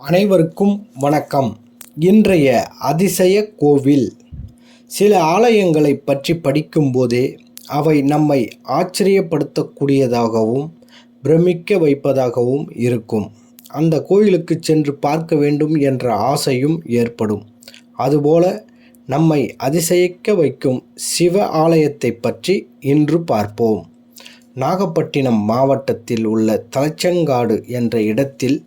அனைவருக்கும் வணக்கம். இன்றைய அதிசய கோவில். சில ஆலயங்களை பற்றி படிக்கும்போதே அவை நம்மை ஆச்சரியப்படுத்தக்கூடியதாகவும் பிரமிக்க வைப்பதாகவும் இருக்கும். அந்த கோயிலுக்கு சென்று பார்க்க வேண்டும் என்ற ஆசையும் ஏற்படும். அதுபோல நம்மை அதிசயிக்க வைக்கும் சிவ ஆலயத்தை பற்றி இன்று பார்ப்போம். நாகப்பட்டினம் மாவட்டத்தில் உள்ள தலச்சங்காடு என்ற இடத்தில்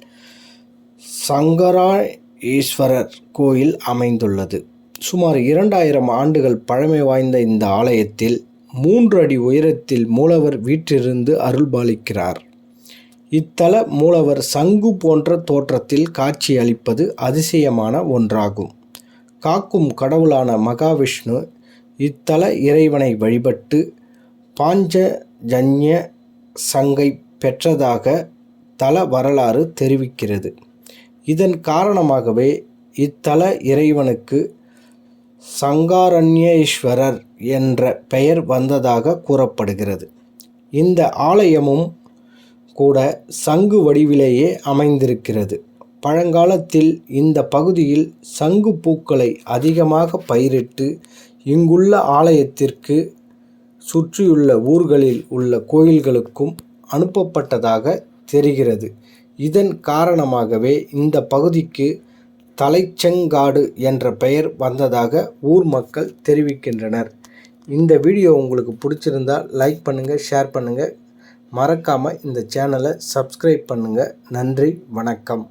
சங்கரா ஈஸ்வரர் கோயில் அமைந்துள்ளது. சுமார் இரண்டாயிரம் ஆண்டுகள் பழமை வாய்ந்த இந்த ஆலயத்தில் மூன்று அடி உயரத்தில் மூலவர் வீற்றிருந்து அருள்பாலிக்கிறார். இத்தல மூலவர் சங்கு போன்ற தோற்றத்தில் காட்சி அளிப்பது அதிசயமான ஒன்றாகும். காக்கும் கடவுளான மகாவிஷ்ணு இத்தல இறைவனை வழிபட்டு பாஞ்சஜன்ய சங்கை பெற்றதாக தல வரலாறு தெரிவிக்கிறது. இதன் காரணமாகவே இத்தல இறைவனுக்கு சங்காரண்யேஸ்வரர் என்ற பெயர் வந்ததாக கூறப்படுகிறது. இந்த ஆலயமும் கூட சங்கு வடிவிலேயே அமைந்திருக்கிறது. பழங்காலத்தில் இந்த பகுதியில் சங்கு பூக்களை அதிகமாக பயிரிட்டு இங்குள்ள ஆலயத்திற்கு சுற்றியுள்ள ஊர்களில் உள்ள கோயில்களுக்கும் அனுப்பப்பட்டதாக தெரிகிறது. இதன் காரணமாகவே இந்த பகுதிக்கு தலைச்செங்காடு என்ற பெயர் வந்ததாக ஊர் மக்கள் தெரிவிக்கின்றனர். இந்த வீடியோ உங்களுக்கு பிடிச்சிருந்தால் லைக் பண்ணுங்கள் ஷேர் பண்ணுங்கள் மறக்காமல் இந்த சேனலை சப்ஸ்கிரைப் பண்ணுங்கள் நன்றி வணக்கம்.